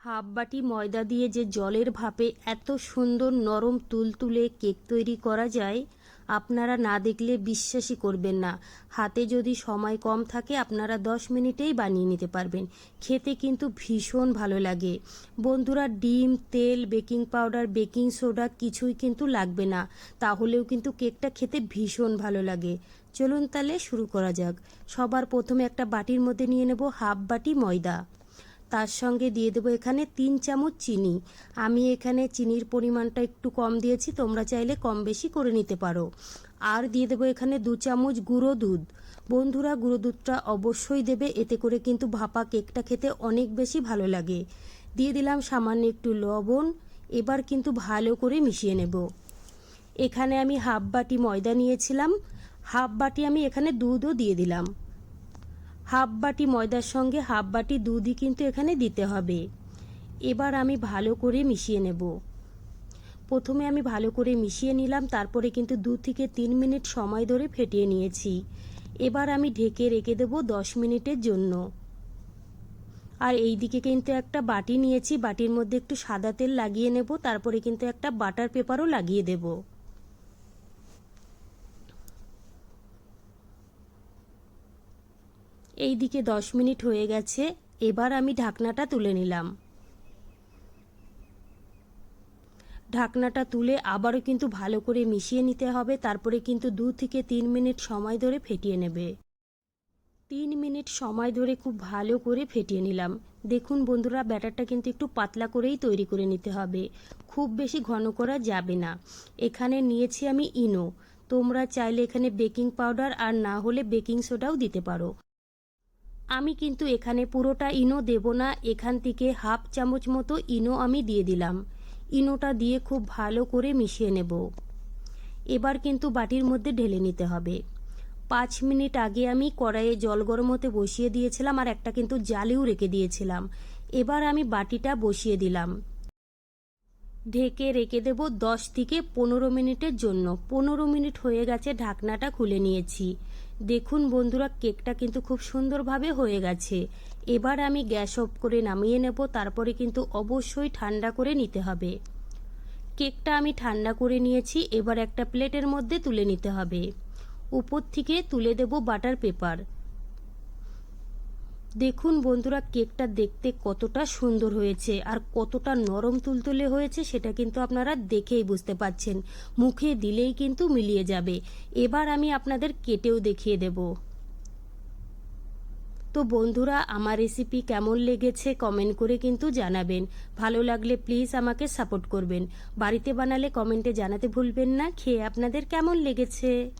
Half বাটি ময়দা দিয়ে যে জলের ভাপে এত সুন্দর নরম তুলতুলে কেক তৈরি করা যায়, আপনারা না দেখলে বিশ্বাসই করবেন না। হাতে যদি সময় কম থাকে, আপনারা দশ মিনিটেই বানিয়ে নিতে পারবেন। খেতে কিন্তু ভীষণ ভালো লাগে। বন্ধুরা, ডিম, তেল, বেকিং পাউডার, বেকিং সোডা কিছুই কিন্তু লাগবে না। তাহলেও কিন্তু কেকটা খেতে ভীষণ ভালো লাগে। চলুন তাহলে শুরু করা যাক। সবার প্রথমে একটা বাটির মধ্যে নিয়ে নেব হাফ বাটি ময়দা। তার সঙ্গে দিয়ে দেবো এখানে তিন চামচ চিনি। আমি এখানে চিনির পরিমাণটা একটু কম দিয়েছি, তোমরা চাইলে কম বেশি করে নিতে পারো। আর দিয়ে দেবো এখানে দু চামচ গুঁড়ো দুধ। বন্ধুরা, গুঁড়ো দুধটা অবশ্যই দেবে, এতে করে কিন্তু ভাপা কেকটা খেতে অনেক বেশি ভালো লাগে। দিয়ে দিলাম সামান্য একটু লবণ, এবার কিন্তু ভালো করে মিশিয়ে নেব। এখানে আমি হাফ বাটি ময়দা নিয়েছিলাম। হাফ বাটি আমি এখানে দুধও দিয়ে দিলাম। হাফ বাটি ময়দার সঙ্গে হাফ বাটি দুধই কিন্তু এখানে দিতে হবে। এবার আমি ভালো করে মিশিয়ে নেব। প্রথমে আমি ভালো করে মিশিয়ে নিলাম, তারপরে কিন্তু দু থেকে তিন মিনিট সময় ধরে ফেটিয়ে নিয়েছি। এবার আমি ঢেকে রেখে দেব দশ মিনিটের জন্য। আর এই দিকে কিন্তু একটা বাটি নিয়েছি, বাটির মধ্যে একটু সাদা তেল লাগিয়ে নেব, তারপরে কিন্তু একটা বাটার পেপারও লাগিয়ে দেবো। এই দিকে দশ মিনিট হয়ে গেছে, এবার আমি ঢাকনাটা তুলে নিলাম। ঢাকনাটা তুলে আবারও কিন্তু ভালো করে মিশিয়ে নিতে হবে, তারপরে কিন্তু দু থেকে তিন মিনিট সময় ধরে ফেটিয়ে নেবে। তিন মিনিট সময় ধরে খুব ভালো করে ফেটিয়ে নিলাম। দেখুন বন্ধুরা, ব্যাটারটা কিন্তু একটু পাতলা করেই তৈরি করে নিতে হবে। খুব বেশি ঘন করা যাবে না। এখানে নিয়েছি আমি ইনো। তোমরা চাইলে এখানে বেকিং পাউডার আর না হলে বেকিং সোডাও দিতে পারো। আমি কিন্তু এখানে পুরোটা ইনো দেব না, এখান থেকে হাফ চামচ মতো ইনো আমি দিয়ে দিলাম। ইনোটা দিয়ে খুব ভালো করে মিশিয়ে নেব। এবার কিন্তু বাটির মধ্যে ঢেলে নিতে হবে। পাঁচ মিনিট আগে আমি কড়াইয়ে জল গরম হতে বসিয়ে দিয়েছিলাম আর একটা কিন্তু জালিও রেখে দিয়েছিলাম। এবার আমি বাটিটা বসিয়ে দিলাম। ঢেকে রেখে দেব দশ থেকে পনেরো মিনিটের জন্য। পনেরো মিনিট হয়ে গেছে, ঢাকনাটা খুলে নিয়েছি। দেখুন বন্ধুরা, কেকটা কিন্তু খুব সুন্দরভাবে হয়ে গেছে। এবার আমি গ্যাস অফ করে নামিয়ে নেব, তারপরে কিন্তু অবশ্যই ঠান্ডা করে নিতে হবে। কেকটা আমি ঠান্ডা করে নিয়েছি, এবার একটা প্লেটের মধ্যে তুলে নিতে হবে। উপর থেকে তুলে দেব বাটার পেপার। দেখুন বন্ধুরা, কেকটা দেখতে কতটা সুন্দর হয়েছে আর কতটা নরম তুলতুলে হয়েছে সেটা কিন্তু আপনারা দেখেই বুঝতে পাচ্ছেন। মুখে দিলেই কিন্তু মিলিয়ে যাবে। এবার আমি আপনাদের কেটেও দেখিয়ে দেব। তো বন্ধুরা, আমার রেসিপি কেমন লেগেছে কমেন্ট করে কিন্তু জানাবেন। ভালো লাগলে প্লিজ আমাকে সাপোর্ট করবেন। বাড়িতে বানালে কমেন্টে জানাতে ভুলবেন না। খেয়ে আপনাদের কেমন লেগেছে?